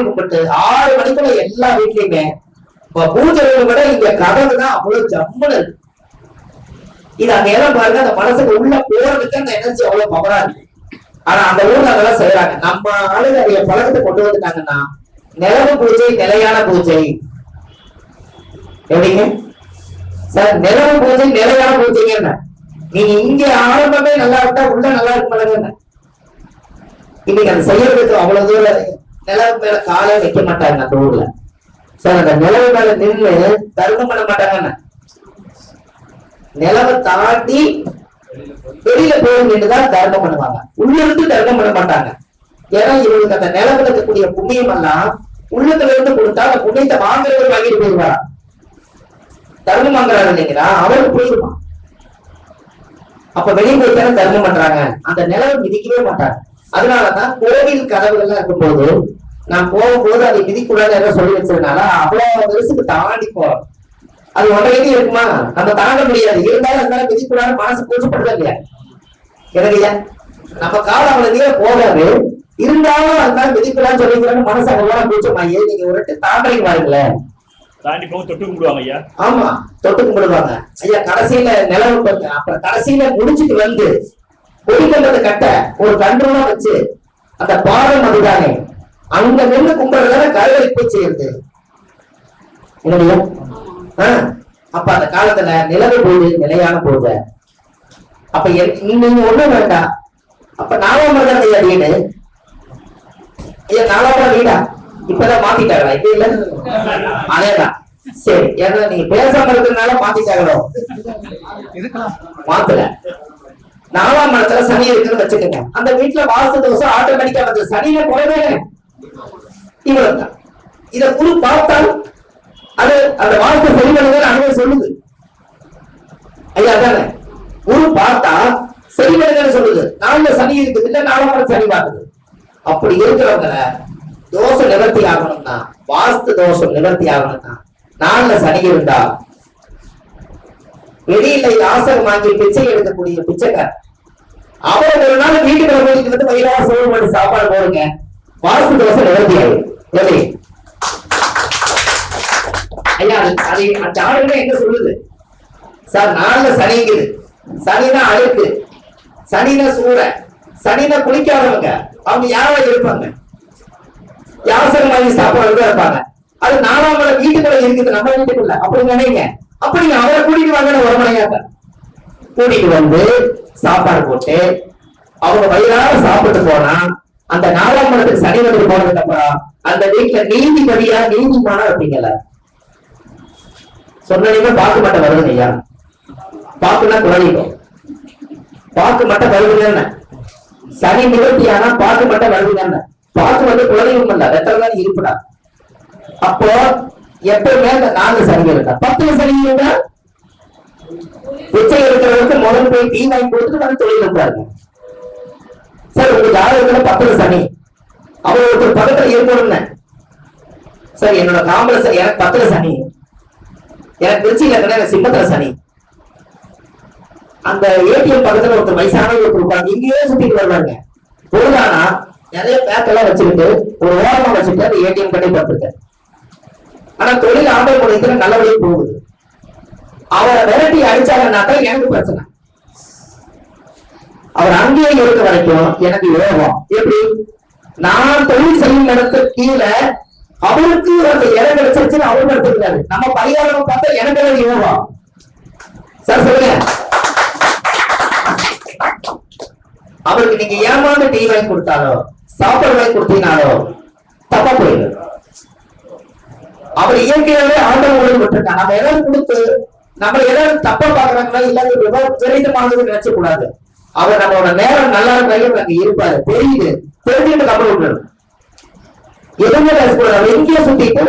சாமி கும்பிட்டு ஆறு மணிக்குள்ள எல்லா வீட்லயுமே இப்ப பூஜை விட இங்க கதவு தான் அவ்வளவு ஜம்முன்னு இருக்கு. இது அங்க எல்லாம் பாருங்க அந்த மனசுக்கு உள்ள போறதுக்கு அந்த எனர்ஜி அவ்வளவு பவரா இருக்கு. ஆனா அந்த ஊர்ல அதெல்லாம் செய்யறாங்க. நம்ம ஆளுங்க அதைய பழக்கத்தை கொண்டு வந்துட்டாங்கன்னா நிலவு பூஜை நிலையான பூஜை. எப்படிங்க? சார் நிலவு பூஜை நிலையான பூஜைங்க என்ன? நீங்க இங்க ஆரம்பமே நல்லா இருந்தா உள்ள நல்லா இருக்க மாட்டாங்க இன்னைக்கு அதை செய்யறதுக்கு அவ்வளவு தூரம் நிலவு மேல காலே வைக்க மாட்டாங்க அந்த ஊர்ல. சார் அந்த நிலவு மேல நின்று தர்மம் பண்ண மாட்டாங்கன்னு நிலவை தாண்டி வெளியில போய் நின்றுதான் தர்மம் பண்ணுவாங்க. உள்ள இருந்து தர்மம் பண்ண மாட்டாங்க. ஏன்னா இவங்களுக்கு அந்த நிலவுல இருக்கக்கூடிய புண்ணியம் எல்லாம் உள்ளத்துல இருந்து கொடுத்தா அந்த புண்ணியத்தை வாங்குறவர் வாங்கிட்டு போயிடுவாரா தர்மம் வாங்குறாரு இல்லைங்களா? அவருக்கு போயிடுவான் அப்ப வெளியே போய் தர்மம் பண்றாங்க. அந்த நிலவை மிதிக்கவே மாட்டாங்க. அதனாலதான் கோவில் கதவுகள்லாம் இருக்கும்போது நான் போகும்போது அதை மிதிக்கூடாது ஏதோ சொல்லி வச்சதுனால அவ்வளவு வருஷத்துக்கு தாண்டி போறோம். அது ஒன்றைக்கு இருக்குமா? நம்ம தாண்ட முடியாது. இருந்தாலும் அதனால மிதிக்கூடாது மனசு கூச்சப்படுறது இல்லையா? எனக்குயா நம்ம காலம் அவ்வளவு போகாது. இருந்தாலும் அதனால மிதிக்கூடாதுன்னு சொல்லிக்கிறான்னு மனசு அவ்வளவு கூச்சமாயி நீங்க ஒரு தாண்டறீங்க பாருங்களேன். தாண்டி போக தொட்டு கும்பிடுவாங்க ஐயா. ஆமா தொட்டு கும்பிடுவாங்க. ஐயா கடைசியில நிலவு அப்புறம் கடைசியில முடிச்சிட்டு வந்து கொடிக்கண்டத்தை கட்ட ஒரு கன்றுலாம் வச்சு அந்த பாதம் அதுதானே அங்க நின்று கும்பிடுறதால கருவை போய் செய்யுது இல்லையா அப்ப அந்த காலத்துல நிலவு பூஜை நிலையான பூஜை அப்ப நீங்க ஒண்ணும் வேண்டாம் அப்ப நாலாம் ஐயா வீடு ஐயா நாலாம் வீடா இப்பதான் மாத்திட்டாங்களா? இப்ப இல்ல? அதேதான். சரி ஏன்னா நீங்க பேசாம இருக்கிறதுனால மாத்திட்டாங்களோ? மாத்தல. நாலாம் மரத்துல சனி இருக்குன்னு வச்சுக்கோங்க. அந்த வீட்டுல வாஸ்து தோசம் ஆட்டோமேட்டிக்கா வந்து சனியில குறைவே இவ்வளவுதான். இதை குரு பார்த்தால் அது அந்த வாஸ்து சரி பண்ணுங்க அனுபவம் சொல்லுது. ஐயா தானே குரு பார்த்தா சரி பண்ணுங்கன்னு சொல்லுது. நாலுல சனி இருக்குது. இல்ல நாலாம் மரம் சனி பார்க்குது அப்படி இருக்கிறவங்களை தோஷம் நிவர்த்தி ஆகணும்னா வாஸ்து தோஷம் நிவர்த்தி ஆகணும்னா நாலுல சனி இருந்தா வெளியில யாசகம் வாங்கி பிச்சை எடுக்கக்கூடிய பிச்சைக்கார் அவர் ஒரு நாள் வீட்டுக்கு கூட்டிட்டு வந்து வயிறார சோறு பண்ணி சாப்பாடு போடுங்க. வாசு தோசை நிவர்த்தி ஐயா அதை அது அந்த ஆளுங்க எங்க சொல்லுது? சார் நாலுல சனிங்குது. சனினா அழுக்கு. சனினா சூற. சனினா குளிக்காதவங்க. அவங்க யாரா இருப்பாங்க. யாசகம் வாங்கி சாப்பாடு தான் இருப்பாங்க அது நாலாம் வீட்டுக்குள்ள இருக்குது நம்ம வீட்டுக்குள்ள. அப்படி நினைங்க. அப்ப நீங்க அவரை கூட்டிட்டு வாங்கன்னு உரமனையாக்க கூட்டிட்டு வந்து சாப்பாடு போட்டு அவங்க வயிறார சாப்பிட்டு போனா அந்த நாலாம் மனத்துக்கு சனி வந்து போனதுக்கு அப்புறம் அந்த வீட்டுல நீதிபதியா நீதிமானா இருப்பீங்கல்ல சொன்னீங்க பாக்கு மட்டும் வருது ஐயா. பாக்குனா குழந்தைக்கும். பாக்கு மட்டும் வருதுங்க சனி நிவர்த்தியானா பாக்கு மட்டும் வருதுங்க பாக்கு வந்து குழந்தைக்கும் இல்ல ரெத்தல தான் இருப்புடா. அப்போ எப்பவுமே அந்த நாலு சனி இருக்கா பத்துல சனி இருந்தா பிச்சை இருக்கிறவருக்கு முதல் போய் டீ வாங்கி கொடுத்துட்டு வந்து தொழில் உட்காருங்க சார் உங்க ஜாதகத்துல பத்துல சனி. அவர் ஒருத்தர் பக்கத்துல இருக்கணும்னு. சார் என்னோட காம்பல சார் எனக்கு பத்துல சனி. எனக்கு திருச்சியில இருக்கிற எனக்கு சிம்மத்துல சனி. அந்த ஏடிஎம் பக்கத்துல ஒருத்தர் வயசானவர் ஒருத்தர் இருப்பாங்க இங்கேயே சுத்திட்டு வருவாங்க பொழுதானா நிறைய பேக்கெல்லாம் வச்சுக்கிட்டு ஒரு ஓரமா வச்சுட்டு அந்த ஏடிஎம் கட்டி பார்த்துருக்கேன் ஆனா தொழில் ஆண்டை முறையத்துல நல்லபடியா போகுது. அவரை விரட்டி அடிச்சாங்கன்னாக்கா எனக்கு பிரச்சனை. அவர் அங்கேயே இருக்க வரைக்கும் எனக்கு யோகம். எப்படி? நான் தொழில் செய்யும் இடத்து கீழே அவருக்கு அந்த இடம் கிடைச்சிருச்சுன்னு அவர் எடுத்துக்கிறாரு நம்ம பரிகாரம் பார்த்தா எனக்கு எனக்கு யோகம். சார் சொல்லுங்க. அவருக்கு நீங்க ஏமாந்து டீ வாங்கி கொடுத்தாலோ சாப்பாடு வாங்கி கொடுத்தீங்கனாலோ தப்பா போயிடும் அவர் இயற்கையாவே ஆண்டவன் உணவு விட்டுருக்கான் நம்ம ஏதாவது கொடுத்து நம்ம ஏதாவது தப்பா பாக்குறாங்களா இல்ல அது விபரீதமானது நினைச்ச கூடாது. அவர் நம்மளோட நேரம் நல்லா இருக்காங்க அங்க இருப்பாரு. தெரியுது. தெரிஞ்சுட்டு கப்பல் விட்டுரு எதுவுமே பேசக்கூடாது அவர் எங்கேயோ சுத்திட்டு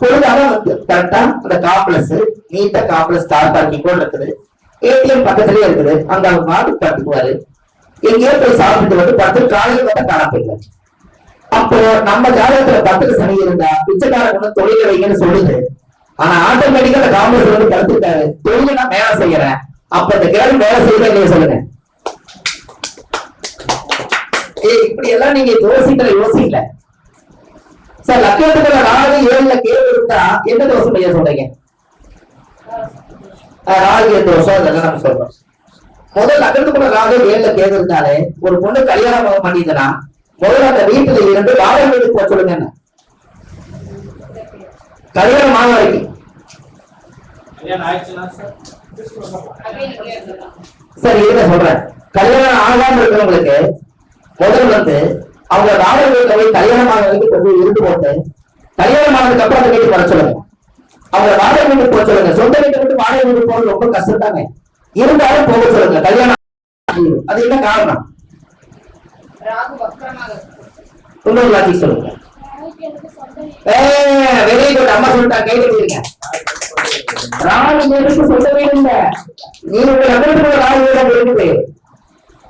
பொழுதாக வந்து கரெக்டா அந்த காம்ப்ளெக்ஸ் நீட்டா காம்ப்ளெக்ஸ் கார் பார்க்கிங் கூட இருக்குது. ஏடிஎம் பக்கத்துலயே இருக்குது. அங்க அவர் மாடு பார்த்துக்குவாரு எங்கேயோ போய் சாப்பிட்டு வந்து பத்து காலையில வந்து காணப்படல அப்போ நம்ம ஜாதகத்துல பத்துக்கு சனி இருந்தா பிச்சைக்கார கொண்டு தொழில வைங்கன்னு சொல்லுது. ஆனா ஆட்டோமேட்டிக்கா அந்த காங்கிரஸ் வந்து கருத்துட்டாரு தொழில நான் வேலை செய்யறேன். அப்ப இந்த கிழமை வேலை செய்யறேன் இல்லையா சொல்லுங்க. ஏய் இப்படி எல்லாம் நீங்க யோசிக்கல யோசிக்கல. சார் லக்கணத்துக்குள்ள ராகு ஏழுல கேள்வி இருந்தா எந்த தோஷம் ஐயா சொல்றீங்க? ராகு ஏழு தோஷம் அதெல்லாம் நம்ம சொல்றோம். முதல் லக்கணத்துக்குள்ள ராகு ஏழுல கேள்வி இருந்தாலே ஒரு பொண்ணு கல்யாணம் பண்ணிதுன்னா முதல்ல அந்த வீட்டுல இருந்து வாடகை வீட்டுக்கு போக சொல்லுங்க என்ன? கல்யாணம் ஆக வரைக்கும். சரி? இருங்க சொல்றேன். கல்யாணம் ஆகாம இருக்கிறவங்களுக்கு முதல்ல வந்து அவங்க வாடகை வீட்டுல போய் கல்யாணம் ஆக வரைக்கும் போய் இருந்து போட்டு கல்யாணம் ஆனதுக்கு அப்புறம் அந்த வீட்டுக்கு வர சொல்லுங்க. அவங்க வாடகை வீட்டுக்கு போக சொல்லுங்க. சொந்த வீட்டை விட்டு வாடகை வீட்டுக்கு போறது ரொம்ப கஷ்டம் தானே இருந்தாலும் போக சொல்லுங்க. கல்யாணம். அது என்ன காரணம்? இருக்கு. இன்னொரு லாஜிக் சொல்லுங்க. வெரி குட் அம்மா சொல்லிட்டா கை கட்டிருங்க ராணி மேலுக்கு சொந்த வீடு இல்ல நீ உங்க நகரத்துக்குள்ள ராணி வீடு இருக்குது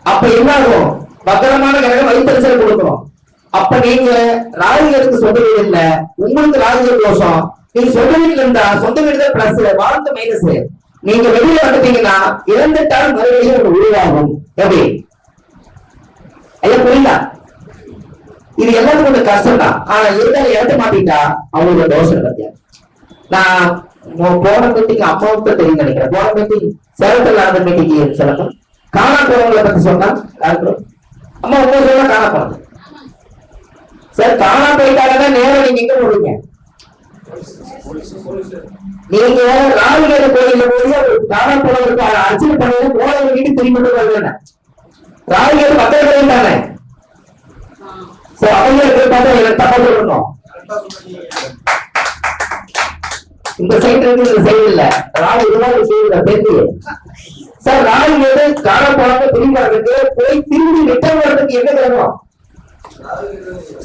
அப்ப என்ன ஆகும் பத்திரமான கிரகம் வைத்தறிச்சல் கொடுக்கும். அப்ப நீங்க ராஜிகருக்கு சொந்த வீடு இல்ல உங்களுக்கு ராஜிகர் தோஷம்? நீங்க சொந்த வீட்டுல இருந்தா சொந்த வீடு தான் பிளஸ் வாழ்ந்த மைனஸ் நீங்க வெளியில வந்துட்டீங்கன்னா இறந்துட்டால் மறுபடியும் உருவாகும். எப்படி? ஐயா புரியுதா இது எல்லாத்துக்கும் கொஞ்சம் கஷ்டம் தான் ஆனா இருந்தாலும் இடத்த மாட்டிட்டா? அவங்களோட தோஷம் பத்தியா நான் போன மீட்டிங் அம்மாவுக்கு தெரியும் நினைக்கிறேன். போன மீட்டிங் சேலத்தில் நடந்த மீட்டிங் சொல்லணும் காணா போறவங்களை பத்தி சொன்னா அம்மா உங்க சொல்ல காணா போறது சார் காணா போயிட்டாங்கன்னா நேரம் நீங்க எங்க போடுவீங்க நீங்க ராகுகேது கோயில போய் காணா போனவருக்கு அர்ச்சனை பண்ணி போனவங்க வீட்டு திரும்பி வருவேன். ராகுகேது மக்கள் தானே சோ பார்த்தா எனக்கு சொல்லணும் இந்த சைடு இருக்கு இந்த சைடு இல்ல. ராகு இதுதான் சார் ராணி எது காண போனாங்க திரும்பி போய் திரும்பி ரிட்டர்ன் வர்றதுக்கு என்ன தரணும்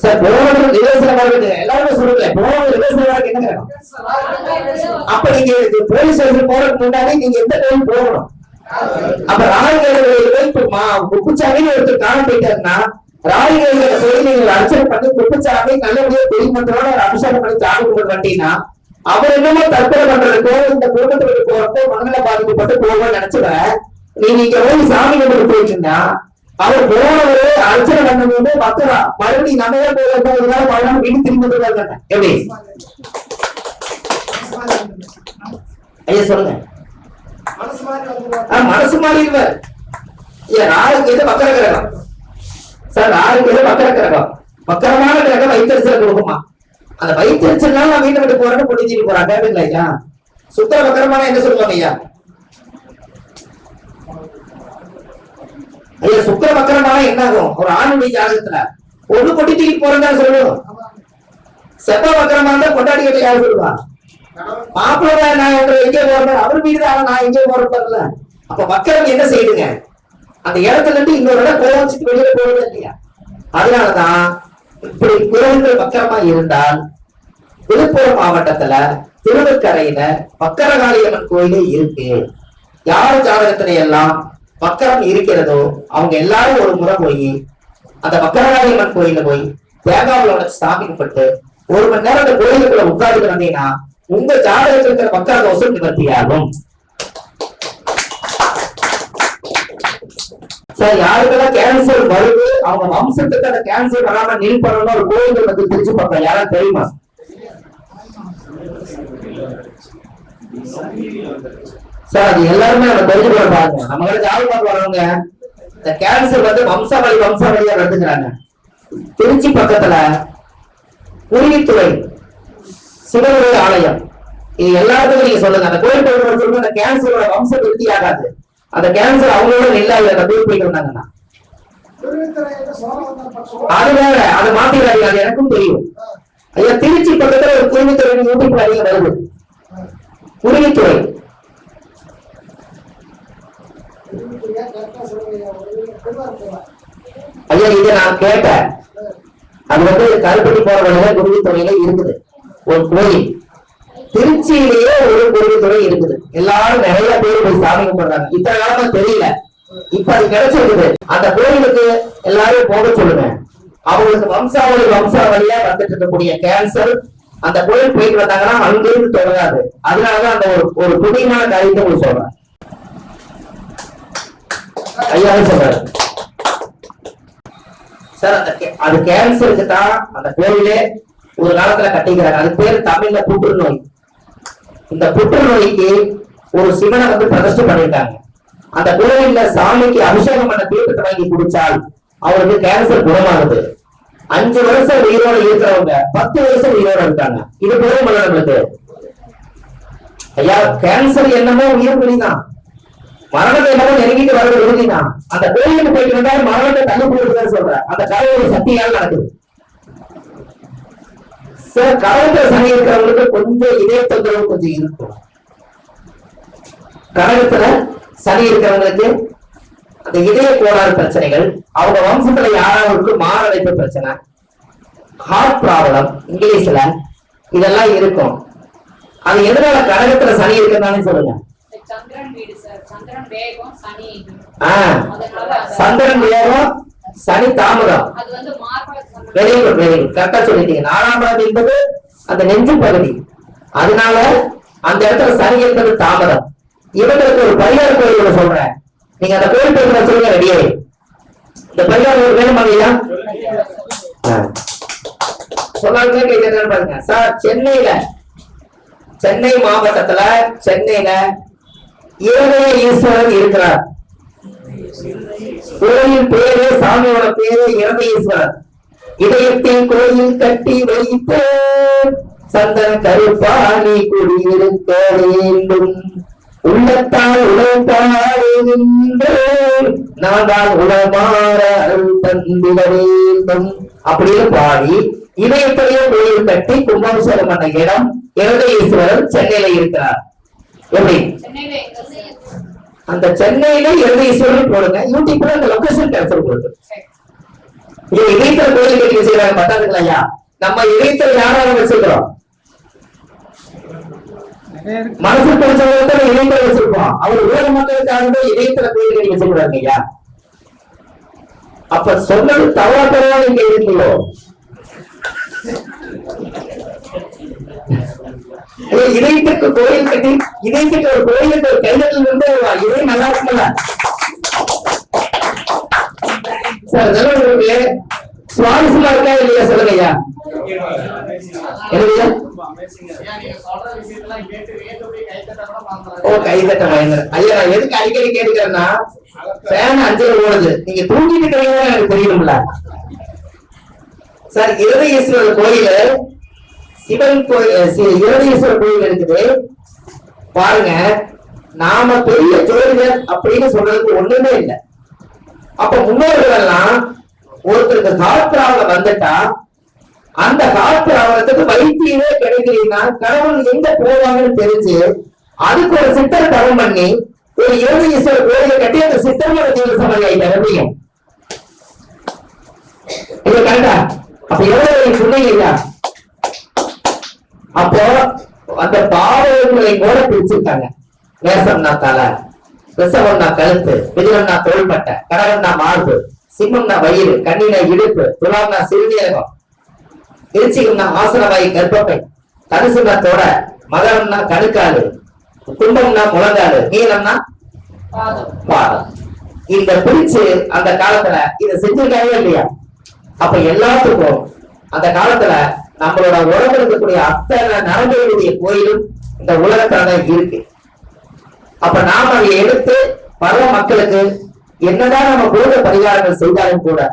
சார் போனது ரிவர்ஸ்ல வர்றது எல்லாருமே சொல்லுங்க போனது ரிவர்ஸ்ல வர்றதுக்கு என்ன அப்ப நீங்க போலீஸ் ஸ்டேஷன் போறதுக்கு முன்னாடி நீங்க எந்த டைம் போகணும்? அப்ப ராயகர்களை போய் குப்புச்சாமி ஒருத்தர் காண போயிட்டாருன்னா ராயகர்களை போய் நீங்க அர்ச்சனை பண்ணி குப்புச்சாமி நல்லபடியா பெரியமன்றோட ஒரு அபிஷேகம் பண்ணி சாமி கொண்டு வந்தீங்கன்னா அவர் என்னமோ தற்கொலை பண்றதுக்கோ இந்த குடும்பத்துக்கு போறப்போ மனநல பாதிக்கப்பட்டு போவோம்னு நினைச்சுவேன் நீங்க இங்க போய் சாமி கும்பிட்டு போயிட்டீங்கன்னா அவர் போனவரு அர்ச்சனை பண்ணும்போது மக்களா மறுபடியும் நம்ம ஏன் போகிறதுனால பழம் வீடு திரும்பி வந்துருக்காங்க எப்படி? ஐயா சொல்லுங்க. மனசு மாறி இருவார் ஏன் எது மக்கர கிரகம் சார் ராகுக்கு எது மக்கர கிரகம் மக்கரமான கிரகம் வைத்தறிச்சல கொடுக்குமா? அந்த வைத்தறிச்சல்னால நான் வீட்டை விட்டு போறேன்னு புடிச்சிட்டு போறான். கேட்டுங்களா ஐயா சுத்தர மக்கரமான என்ன சொல்லுவாங்க ஐயா? ஐயா சுக்கர மக்கரமான என்ன ஆகும்? ஒரு ஆணுடைய ஜாதகத்துல. ஒண்ணு கொட்டி தூக்கி போறேன்னு சொல்லுவோம். செவ்வ மக்கரமான இருந்தா கொண்டாடி கிட்ட யார் சொல்லுவான் மாப்பிள்ளை நான் எங்க எங்கே போறேன். அவர் வீடு தான் நான் எங்கே போறேன் அப்ப மக்களுக்கு என்ன செய்யுதுங்க? அந்த இடத்துல இருந்து இன்னொரு இடம் கோவச்சுட்டு வெளியில போறது இல்லையா? அதனாலதான் இப்படி குரல்கள் பக்கரமா இருந்தால் விழுப்புரம் மாவட்டத்துல திருவக்கரையில பக்கரகாளியம்மன் கோயிலே இருக்கு. யார் ஜாதகத்துல எல்லாம் பக்கரம் இருக்கிறதோ அவங்க எல்லாரும் ஒரு முறை போய் அந்த பக்கரகாளியம்மன் கோயில போய் தேங்காவளோட உடைச்சு சாமி கும்பிட்டு ஒரு மணி நேரம் அந்த கோயிலுக்குள்ள உட்கார்ந்து வந்தீங்கன்னா உங்க ஜாதகத்தில் இருக்கிற மக்கர தோஷம் நிவர்த்தி சார் யாருக்கெல்லாம் கேன்சர் வருது அவங்க வம்சத்துக்கு அந்த கேன்சர் வராம நீல் பண்ணணும் ஒரு கோயில்கள் வந்து திருச்சி பக்கம் யாரும் தெரியுமா? சார் அது எல்லாருமே நம்ம தெரிஞ்சுக்கிற பாருங்க. நம்ம கிட்ட ஜாதகம் வரவங்க இந்த கேன்சர் வந்து வம்சாவளி வம்சாவளியா வந்துக்கிறாங்க திருச்சி பக்கத்துல குருவித்துறை சிவனுடைய ஆலயம். இது எல்லாத்துக்கும் நீங்க சொல்லுங்க. அந்த கோயில் போயிட்டு சொல்லுங்க அந்த கேன்சரோட வம்சம் விருத்தி ஆகாது. அந்த கேன்சர் அவங்களோட நில்லாது அந்த கோயில் போயிட்டு வந்தாங்கன்னா. அது வேற. அதை மாத்திடாதீங்க அது எனக்கும் தெரியும். ஐயா திருச்சி பக்கத்துல ஒரு குருவித்துறை யூடியூப்ல அதிகம் வருது. குருவித்துறை. ஐயா இதை நான் கேட்டேன். அது வந்து கருப்பட்டி போற வழியில குருவித்துறையில இருக்குது. ஒரு கோயில் திருச்சியிலேயே ஒரு கோயில் துறை இருக்குது. எல்லாரும் நிறைய பேர் போய் சாமி கும்பிடுறாங்க. இத்தனை காலமா தெரியல. இப்ப அது கிடைச்சிருக்குது. அந்த கோயிலுக்கு எல்லாரும் போக சொல்லுங்க. அவங்களுக்கு வம்சாவளி வம்சாவளியா வந்துட்டு இருக்கக்கூடிய கேன்சர் அந்த கோயில் போயிட்டு வந்தாங்கன்னா அங்கிருந்து தொடராது. அதனாலதான் அந்த ஒரு ஒரு புதியமான காரியத்தை உங்களுக்கு சொல்றேன். ஐயா சொல்றாரு? சார் அந்த அது கேன்சருக்கு தான் அந்த கோயிலே ஒரு காலத்துல கட்டிக்கிறாங்க. அது பேர் தமிழ்ல புற்றுநோய். இந்த புற்றுநோய்க்கு ஒரு சிவனை வந்து பிரதிஷ்டை பண்ணிருக்காங்க அந்த கோவில்ல சாமிக்கு அபிஷேகம் பண்ண தீர்த்தத்தை வாங்கி குடிச்சால் அவருக்கு கேன்சர் குணமாகுது. அஞ்சு வருஷம் உயிரோட இருக்கிறவங்க பத்து வருஷம் உயிரோட இருக்காங்க. இது போதும் நம்மளுக்கு ஐயா கேன்சர் என்னமோ உயிர் வெளிதான் மரணத்தை என்னமோ நெருங்கிட்டு வர்றது உறுதிதான். அந்த கோயிலுக்கு போயிட்டு இருந்தா மரணத்தை தள்ளி போடுறதுன்னு சொல்றேன் அந்த கதை ஒரு சக்தியால் நடக்குது. சார் கரகத்துல சனி இருக்கிறவங்களுக்கு கொஞ்சம் இதய தொந்தரவு கொஞ்சம் இருக்கும். கரகத்துல சனி இருக்கிறவங்களுக்கு அந்த இதய கோளாறு பிரச்சனைகள் அவங்க வம்சத்துல யாராவது மாரடைப்பு பிரச்சனை ஹார்ட் ப்ராப்ளம் இங்கிலீஷ்ல இதெல்லாம் இருக்கும். அது எதனால கடகத்துல சனி இருக்கிறதானே சொல்லுங்க. சந்திரன் வேகம் சனி தாமதம். வெரி குட் வெரி குட் கரெக்டா சொல்லிட்டீங்க. நாலாம் பாதி என்பது அந்த நெஞ்சு பகுதி. அதனால அந்த இடத்துல சனி என்பது தாமதம். இவங்களுக்கு ஒரு பரிகார கோயில் சொல்றேன். நீங்க அந்த கோயில் பேர் சொல்லுங்க ரெடியே இந்த பரிகார கோயில் வேணுமா ஐயா சொல்லாங்க கேட்க பாருங்க சார் சென்னையில சென்னை மாவட்டத்துல சென்னையில இருதய ஈஸ்வரன் இருக்கிறார். கோயில் பேரு சாமியோட பேரு இரதேஸ்வரர் இதயத்தில் கோயில் கட்டி வைத்து சந்தன கருப்பாணி குடியிருக்க வேண்டும். உள்ளத்தால் உழைப்பாடுகின்ற நான் உளமாற அருள் தந்திட வேண்டும். அப்படின்னு பாடி இதயத்திலேயே கோயில் கட்டி கும்பாபிஷேகம் பண்ண இடம் இரதேஸ்வரர் சென்னையில இருக்கிறார். எப்படி? சென்னையில. அந்த சென்னையில இருதயேஸ்வரர் போடுங்க. யூடியூப்ல அந்த லொகேஷன் கேன்சல் கொடுங்க சரி. இது இதயத்துல கோயில் கட்டி செய்யறாங்க பத்தாதுங்களா ஐயா? நம்ம இதயத்துல யாராவது வச்சிருக்கிறோம்? மனசு பிடிச்சவங்க இதயத்துல வச்சிருப்போம். அவர் உலக மக்களுக்காக இணையத்துல கோயில் கட்டி வச்சிருக்கிறாங்க ஐயா. அப்ப சொன்னது தவறா தவறா நீங்க இருக்கீங்களோ இதயத்துக்கு கோயில் கட்டி இதயத்துக்கு ஒரு கோயிலுக்கு ஒரு கைதட்டல் இருந்து இதயம் நல்லா இருக்குல்ல சார் இதெல்லாம் சுவாரஸ்யமா இருக்கா இல்லையா சொல்லுங்க ஐயா? ஓ கைதட்ட பயங்கர ஐயா நான் எதுக்கு அடிக்கடி கேட்டுக்கிறேன்னா ஃபேன் அஞ்சல் ஓடுது. நீங்க தூங்கிட்டு இருக்கிறீங்க எனக்கு தெரியணும்ல சார் இருதயேஸ்வரர் கோயிலு சிவன் கோயில் சி- கோயில் இருக்குது. பாருங்க நாம பெரிய ஜோதிடர் அப்படின்னு சொல்றதுக்கு ஒண்ணுமே இல்லை. அப்ப முன்னோர்கள் எல்லாம் ஒருத்தருக்கு ஹார்ட் வந்துட்டா அந்த ஹார்ட் வைத்தியமே கிடைக்கலன்னா கடவுள் எங்க போவாங்கன்னு தெரிஞ்சு அதுக்கு ஒரு சித்தர் தவம் பண்ணி ஒரு யோகீஸ்வரர் கோயிலை கட்டி அந்த சித்தரோட தீவிர சமாதி ஆயிட்டார் எப்படியும் இது கரெக்டா அப்ப எவ்வளவு சொன்னீங்க இல்லையா? அப்போ அந்த பாவங்களை கூட பிரிச்சிருக்காங்க. நேசம்னா தலை ரிசவம்னா கழுத்து மிதுனம்னா தோள்பட்டை கடகம்னா மார்பு சிம்மம்னா வயிறு கண்ணினா இடுப்பு துலாம்னா சிறுநீரகம் திருச்சிகம்னா ஆசனவாயி கற்பப்பை தனுசுனா தொட மகரம்னா கணுக்காலு கும்பம்னா முழங்காலு நீளம்னா பாதம். இந்த பிரிச்சு அந்த காலத்துல இதை செஞ்சிருக்காங்க இல்லையா? அப்ப எல்லாத்துக்கும் அந்த காலத்துல நம்மளோட உடம்புல இருக்கக்கூடிய அத்தனை நரம்புகளுடைய கோயிலும் இந்த உலகத்தான இருக்கு. அப்ப நாம அதை எடுத்து பல மக்களுக்கு என்னதான் நம்ம பூத பரிகாரங்கள் செய்தாலும் கூட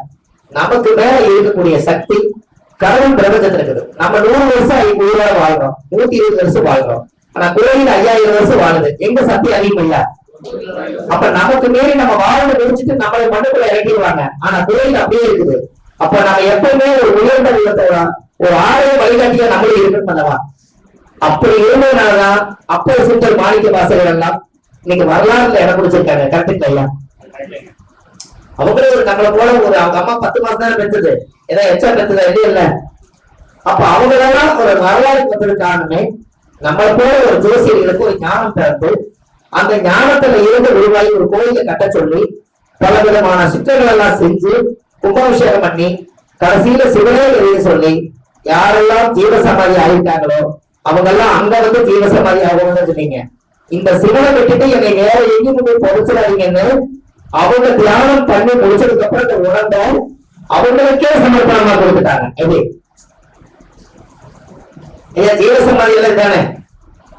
நமக்கு மேல இருக்கக்கூடிய சக்தி கடவுள் பிரபஞ்சத்துல இருக்குது. நம்ம நூறு வருஷம் ஐ- உயிரோட வாழ்றோம். நூத்தி இருபது வருஷம் வாழ்றோம். ஆனா கோயில் ஐயாயிரம் வருஷம் வாழுது. எங்க சக்தி அதிகம் ஐயா அப்ப நமக்கு மீறி நம்ம வாழ்ந்து முடிச்சுட்டு நம்மளை மண்ணுக்குள்ள இறக்கிடுவாங்க. ஆனா கோயில் அப்படியே இருக்குது. அப்ப நம்ம எப்பவுமே ஒரு உயர்ந்த உள்ளத்தோட ஒரு ஆலய வழிகாட்டியா நம்மளே இருக்கணும் அல்லவா அப்படி இருந்ததுனாலதான் அப்போ சுந்தர் மாணிக்க வாசகர் எல்லாம் இன்னைக்கு வரலாறுல இடம் பிடிச்சிருக்காங்க. கரெக்ட் ஐயா? அவங்களே ஒரு நம்மளை போல ஒரு அவங்க அம்மா பத்து மாசம் தானே பெற்றது. ஏதோ எச்சா பெற்றதா? இல்லையா இல்ல. அப்ப அவங்களெல்லாம் ஒரு வரலாறு வந்ததுக்காகவே நம்மளை போல ஒரு ஜோசியர்களுக்கு ஒரு ஞானம் பிறந்து அந்த ஞானத்துல இருந்து உருவாகி ஒரு கோயிலை கட்ட சொல்லி பல விதமான சிற்றங்கள் எல்லாம் செஞ்சு கும்பாபிஷேகம் பண்ணி கடைசியில சிவனே எழுதி சொல்லி யாரெல்லாம் ஜீவசமாதி ஆகிட்டாங்களோ அவங்க எல்லாம் அங்க வந்து ஜீவசமாதி ஆகணும்னு சொன்னீங்க. இந்த சிவனை விட்டுட்டு என்னை வேற எங்கேயும் போய் பொறுச்சிடாதீங்கன்னு அவங்க தியானம் பண்ணி முடிச்சதுக்கு அப்புறம் இந்த உணர்ந்த அவங்களுக்கே சமர்ப்பணமா கொடுத்துட்டாங்க. எப்படி ஐயா ஜீவசமாதி எல்லாம் தானே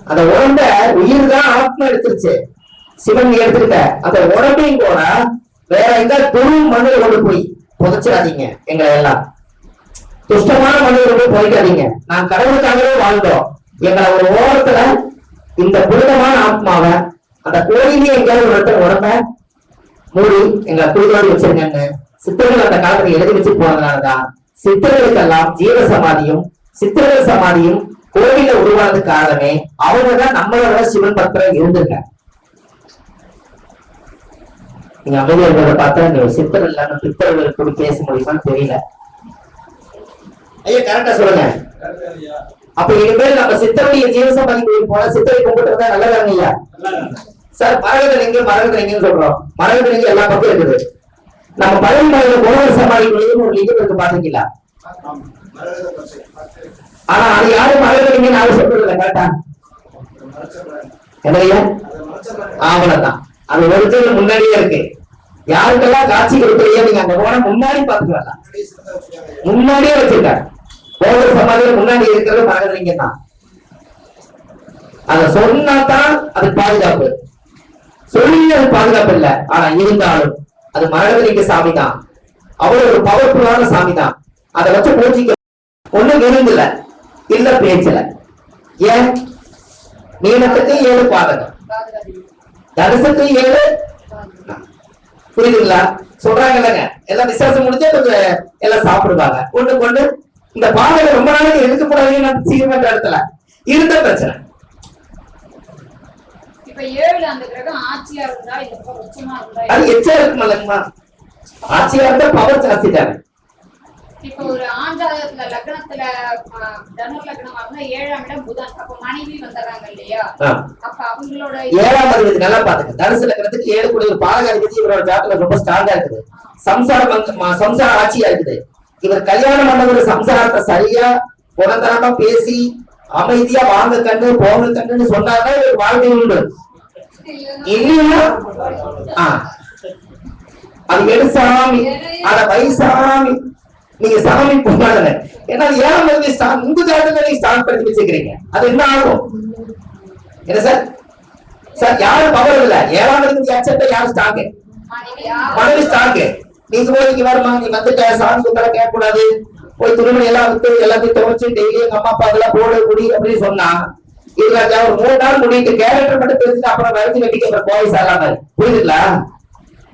அந்த உடம்ப உயிர் தான் ஆத்மா எடுத்துருச்சு. சிவன் எடுத்துக்கிட்ட. அந்த உடம்பையும் கூட வேற எங்க துரு மண்ணில் கொண்டு போய் புதைச்சிடாதீங்க எங்களை எல்லாம். துஷ்டமான மனிதர்கள் போய்க்காதீங்க. நான் கடவுளுக்காகவே வாழ்ந்தோம். எங்களை ஒரு ஓரத்துல இந்த புனிதமான ஆத்மாவை அந்த கோயிலே எங்கேயாவது ஒரு உடம்ப மூடி எங்களை குளிரோடு வச்சிருங்கன்னு சித்தர்கள் அந்த காலத்துல எழுதி வச்சு போனதுனாலதான் சித்தர்களுக்கெல்லாம் ஜீவ சமாதியும் சித்தர்கள் சமாதியும் கோவில உருவானது காரணமே அவங்கதான் நம்மளோட சிவன் பக்தர் இருந்துங்க நீங்க அமைதியர்களை பார்த்தா இந்த சித்தர் இல்லாம பித்தர்கள் கூட பேச முடியுமான்னு தெரியல. ஐயா கரெக்டா சொல்லுங்க. அப்ப இனிமேல் நம்ம சித்தருடைய ஜீவசமாதி கோயில் போனா சித்தரை கும்பிட்டு இருந்தா நல்லதாங்க ஐயா? சார் மரகத லிங்கம் மரகத சொல்றோம். மரகத எல்லா பக்கம் இருக்குது. நம்ம பழைய மலையில கோவில் ஒரு லிங்கம் இருக்கு பாத்தீங்களா ஆனா அது யாரும் மரகத லிங்கம் யாரும் சொல்றது இல்லை கரெக்டா என்னையா ஆவலதான் அது ஒரிஜினல் முன்னாடியே இருக்கு. யாருக்கெல்லாம் காட்சி கொடுக்கலையோ நீங்க அங்க போனா முன்னாடி பாத்துக்கலாம் முன்னாடியே வச்சிருக்காரு. கோவில் சமாதியில முன்னாடி இருக்கிறது மரகதலிங்கம் தான் அத சொன்னா தான் அது பாதுகாப்பு. சொல்லி அது பாதுகாப்பு இல்ல. ஆனா இருந்தாலும் அது மரகதலிங்க சாமி தான் அவர் ஒரு பவர்ஃபுல்லான சாமி தான் அதை வச்சு பூஜிக்க ஒண்ணு விருந்துல இல்ல பேச்சுல. ஏன்? மீனத்துக்கு ஏழு பாதகம். தனுசுக்கு ஏழு? புரியுதுங்களா? சொல்றாங்க இல்லைங்க எல்லாம் விசேஷம் முடிஞ்சா கொஞ்சம் எல்லாம் சாப்பிடுவாங்க. ஒண்ணு கொண்டு இந்த பாதையில ரொம்ப நாளைக்கு எதுக்கு கூடாதுன்னு சீக்கிரமா இடத்துல. இருந்த பிரச்சனை. அது எச்சா இருக்கும் இல்லைங்கம்மா ஆட்சியா இருந்தா பவர் ஜாஸ்தி தானே. இப்ப ஒரு ஆஞ்சாதகத்துல லக்னத்துல தனுர் லக்னமா இருந்தா ஏழாம் இடம் புதன். அப்ப மனைவி வந்துடுறாங்க இல்லையா. அப்ப அவங்களோட ஏழாம் அதிபதி நல்லா பாத்துங்க தனுசு லக்னத்துக்கு ஏழு கூடிய ஒரு பாலக அதிபதி இவரோட ஜாதகம் ரொம்ப ஸ்ட்ராங்கா இருக்குது. ம- சம்சார ஆட்சியா இருக்குது. இவர் கல்யாணம் பண்ணவர் சம்சாரத்தை சரியா குணந்தரமா பேசி அமைதியா வாங்க கண்ணு போங்க கண்ணுன்னு சொன்னாதான் இவர் வாழ்க்கை உண்டு. இல்லையா ஆ. அது எடு சாமி அத வை சாமி நீங்க சாமி போகாத ஏன்னா ஏன் வந்து உங்க ஜாதகத்தை நீங்க ஸ்டார்ட் பண்ணி வச்சுக்கிறீங்க அது என்ன ஆகும்? என்ன சார்? சார் யாரும் பவர் இல்ல. ஏழாம் இடத்துக்கு அச்சத்தை யார் ஸ்டாக்கு மனைவியா மனைவி ஸ்டாக்கு நீங்க போய் வருமா நீ வந்துட்ட சாமி குத்தல கேட்க கூடாது போய் துணிமணி எல்லாம் விட்டு எல்லாத்தையும் துவைச்சு டெய்லி எங்க அம்மா அப்பா அதெல்லாம் போடு குடி அப்படின்னு சொன்னா இதுல ஒரு மூணு நாள் முடிட்டு கேரக்டர் மட்டும் தெரிஞ்சுட்டு அப்புறம் வரைக்கும் வெட்டிக்கு அப்புறம் போய் சாராம புரியுதுங்களா?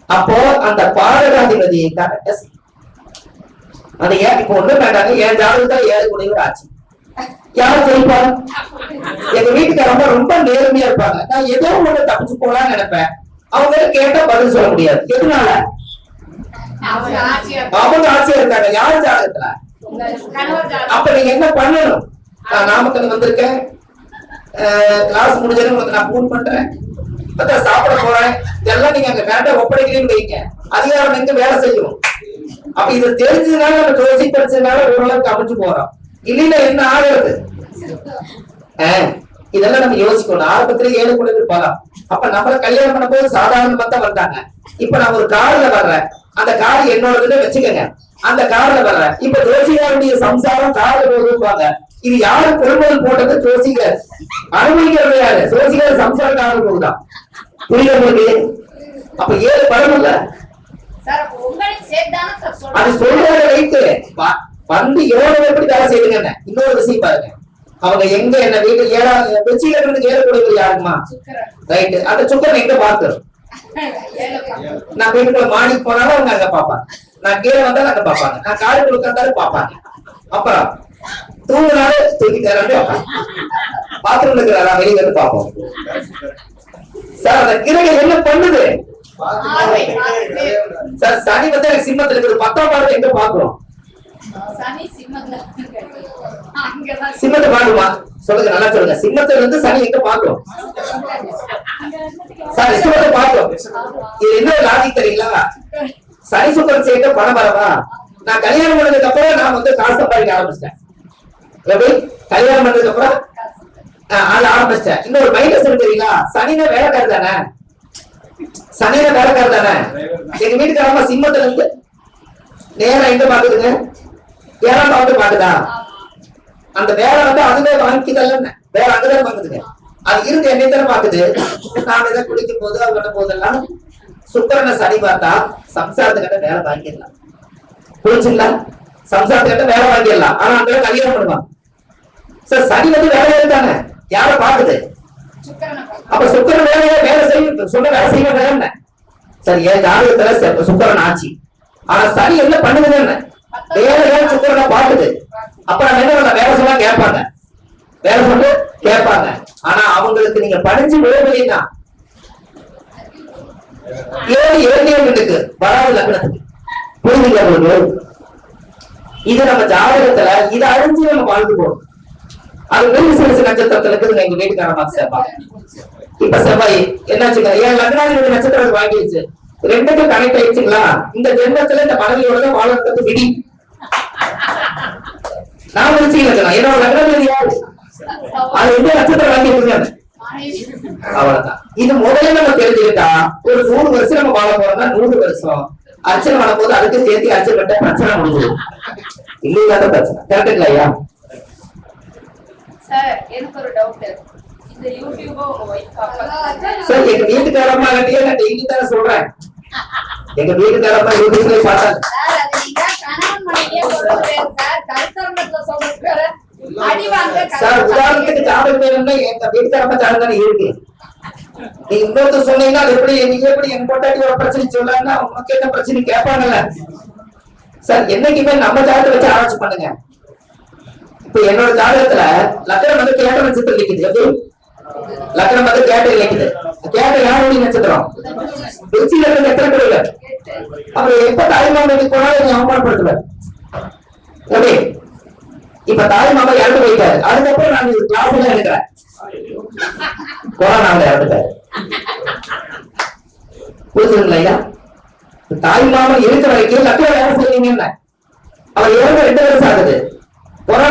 அப்போ அந்த பாரகாதிபதி கரெக்டா அந்த ஏன் இப்போ ஒண்ணும் வேண்டாங்க. என் ஜாதகத்துல ஏழு குடிவர் ஆச்சு. யார் ஜெயிப்பா? எங்க வீட்டுக்காரங்க ரொம்ப நேர்மையா இருப்பாங்க. நான் ஏதோ ஒண்ணு தப்பிச்சு போலாம்னு நினைப்பேன். அவங்க கேட்டா பதில் சொல்ல முடியாது. எதனால? அவங்க ஆட்சியா இருக்காங்க. யார் ஜாதகத்துல? அப்ப நீங்க என்ன பண்ணணும்? நான் நாமக்கல் வந்திருக்கேன். கிளாஸ் முடிஞ்சது உங்களுக்கு நான் ஃபோன் பண்றேன். சாப்பிட போறேன். இதெல்லாம் நீங்க அங்க கரெக்டா ஒப்படைக்கிறீங்க அதிகாரம் எங்க வேலை செய்யும். அப்ப இது தெரிஞ்சதுனால நம்ம ஜோசி படிச்சதுனால ஓரளவுக்கு அமைஞ்சு போறோம். இல்லைன்னா என்ன ஆகுறது இதெல்லாம் நம்ம யோசிக்கணும். ஆரம்பத்துல ஏழு குழந்தை போலாம் அப்ப நம்மள கல்யாணம் பண்ணும்போது சாதாரணமா தான் வந்தாங்க. இப்ப நான் ஒரு கார்ல வர்றேன். அந்த கார் என்னோடதுன்னு வச்சுக்கோங்க. அந்த கார்ல வர்றேன். இப்ப ஜோசிகாருடைய சம்சாரம் கார்ல போகுதுப்பாங்க இது யாரு கொள்முதல் போட்டது? ஜோசிகர் அனுமதிக்கிறது யாரு? ஜோசிகர் சம்சார காரில் போகுதான் புரியுது உங்களுக்கு? அப்ப ஏழு படம் இல்ல. அது சொல்றத வைத்து வந்து எவ்வளவு எப்படி வேலை செய்யுங்க இன்னொரு விஷயம் பாருங்க. அவங்க எங்க என்ன வீட்டு ஏழாம் வெச்சியில இருந்து ஏழு கொடுக்குறது யாருமா சுக்கரன். ரைட் அந்த சுக்கரன் எங்க ஏழு. நான் வீட்டுக்குள்ள மாடி போனாலும் அவங்க அங்க பாப்பாங்க நான் கீழே வந்தாலும் அங்க பாப்பாங்க நான் காலுக்குள்ள உட்கார்ந்தாலும் பாப்பாங்க அப்புறம் தூங்கினாலும் தூக்கிட்டாரு பாத்ரூம்ல இருக்கிறாரா வெளியே வந்து பாப்போம் சார் அந்த கிரகம் என்ன பண்ணுது. சார் சனி வந்து எனக்கு சிம்மத்துல இருக்குது. பத்தாம் பாடத்தை எங்க பாக்குறோம் சிம்மத்தை பாக்குமா சொல்லுங்க நல்லா சொல்லுங்க. சிம்மத்துல இருந்து சனி எங்க பாக்குறோம் சார் சிம்மத்தை பாக்குறோம் இது என்ன லாஜிக் தெரியுங்களா? சனி சுக்கரன் சேர்க்க பணம் வரவா? நான் கல்யாணம் பண்ணதுக்கு அப்புறம் நான் வந்து காசு சம்பாதிக்க ஆரம்பிச்சிட்டேன். எப்படி? கல்யாணம் பண்ணதுக்கு அப்புறம்? அது ஆரம்பிச்சிட்டேன். இன்னொரு மைனஸ் தெரியுங்களா? சனினா வேலைக்காரர் தானே? சனினா வேலைக்காரர் தானே? எங்க வீட்டுக்காரமா சிம்மத்துல இருந்து நேரம் எங்க பாக்குதுங்க ஏழாம் பாவத்தை பாக்குதா அந்த வேலை வந்து அதுவே வாங்கிக்கல வேற அங்கதான் வாங்குதுங்க அது இருந்து என்னை தானே பாக்குது நான் இதை குடிக்கும் போது அது பண்ணும் போதெல்லாம் சுக்கரனை சனி பார்த்தா சம்சாரத்துக்கிட்ட வேலை வாங்கிடலாம். புரிஞ்சுங்களா? சம்சாரத்துக்கிட்ட வேலை வாங்கிடலாம். ஆனா அந்த கல்யாணம் பண்ணுவான் சார் சனி வந்து வேலை தானே? யாரை பாக்குது அப்ப சுக்கரன் வேலையை வேலை செய்ய சொல்ல வேலை செய்ய வேண்டாம் சரி என் ஜாதகத்துல சுக்கரன் ஆச்சு ஆனா சனி என்ன பண்ணுதுன்னு என்ன? வேலையா சுக்கரனை பாக்குது அப்ப நம்ம என்ன பண்ண வேலை சொன்னா கேட்பாங்க. வேலை சொல்லி கேட்பாங்க. ஆனா அவங்களுக்கு நீங்க படிச்சு விழவில்லைன்னா ஏழு ஏழு இருக்கு. வராது லக்னத்துக்கு. புரியுதுங்களா இது நம்ம ஜாதகத்துல இதை அழிஞ்சு நம்ம வாழ்ந்து போகணும். அது மிருகசீரிச நட்சத்திரத்துல இருக்குதுங்க எங்க வீட்டுக்காரமா செவ்வாய் இப்ப செவ்வாய் என்னாச்சுங்க ஏன் லக்னாதிபதி நட்சத்திரம் வாங்கிடுச்சு. ரெண்டுக்கும் கனெக்ட் ஆயிடுச்சுங்களா? இந்த ஜென்மத்துல இந்த மனைவியோட தான் விதி. நான் என்னோட லக்னாதிபதி யாரு? அது நட்சத்திரம் வாங்கி மனைவி அவ்வளவுதான். இது முதல்ல நம்ம தெரிஞ்சுக்கிட்டா ஒரு நூறு வருஷம் நம்ம வாழ போறோம்னா நூறு வருஷம். அர்ச்சனை பண்ணும்போது அதுக்கு சேர்த்து அர்ச்சனை கட்ட பிரச்சனை முடிஞ்சது இல்லையாத பிரச்சனை. கரெக்டுங்களா ஐயா சார் எனக்கு ஒரு டவுட் இந்த யூடியூப ஒய்ஃப் சார் எங்க வீட்டுக்காரம்மா கிட்டயே நான் டெய்லி தானே சொல்றேன். எங்க வீட்டுக்காரம்மா யூடியூப்ல பார்த்தாங்க சார் அது நீங்க கணவன் மனைவியே சொல்றது சார் கருத்தரங்கத்துல சொல்றது அடி வாங்க சார் உதாரணத்துக்கு ஜாதகம் வேணும்னா எங்க வீட்டுக்காரம்மா ஜாதகம் தானே இருக்கு. நீ இன்னொருத்தர் சொன்னீங்கன்னா அது எப்படி நீங்க எப்படி என் பொட்டாட்டி ஒரு பிரச்சனை சொல்லலாம்னா உனக்கு என்ன பிரச்சனை கேட்பாங்கல்ல. சார் என்னைக்குமே நம்ம ஜாதகத்தை வச்சு ஆராய்ச்சி பண்ணுங்க. இப்ப என்னோட ஜாதகத்துல லக்கணம் வந்து கேட்ட நட்சத்திரம் நிக்குது எப்படி லக்கணம் வந்து கேட்ட நிக்குது கேட்ட யாருடைய நட்சத்திரம்? திருச்சி லக்கணம் எத்தனை பேர் இல்ல அப்புறம் எப்ப தாய்மாமன் வீட்டுக்கு போனாலும் நீ அவமானப்படுத்துவேன் எப்படி இப்ப தாய் மாமா இறந்து போயிட்டாரு. அதுக்கப்புறம் நான் கிளாஸ் தான் எடுக்கிறேன். கொரோனாவில் இறந்துட்டாரு புரிஞ்சுங்களா ஐயா? தாய் மாமன் இருக்கிற வரைக்கும் லக்கணம் வேலை செய்வீங்க அவர் இறந்து ரெண்டு வருஷம் ஆகுது. கொரோனா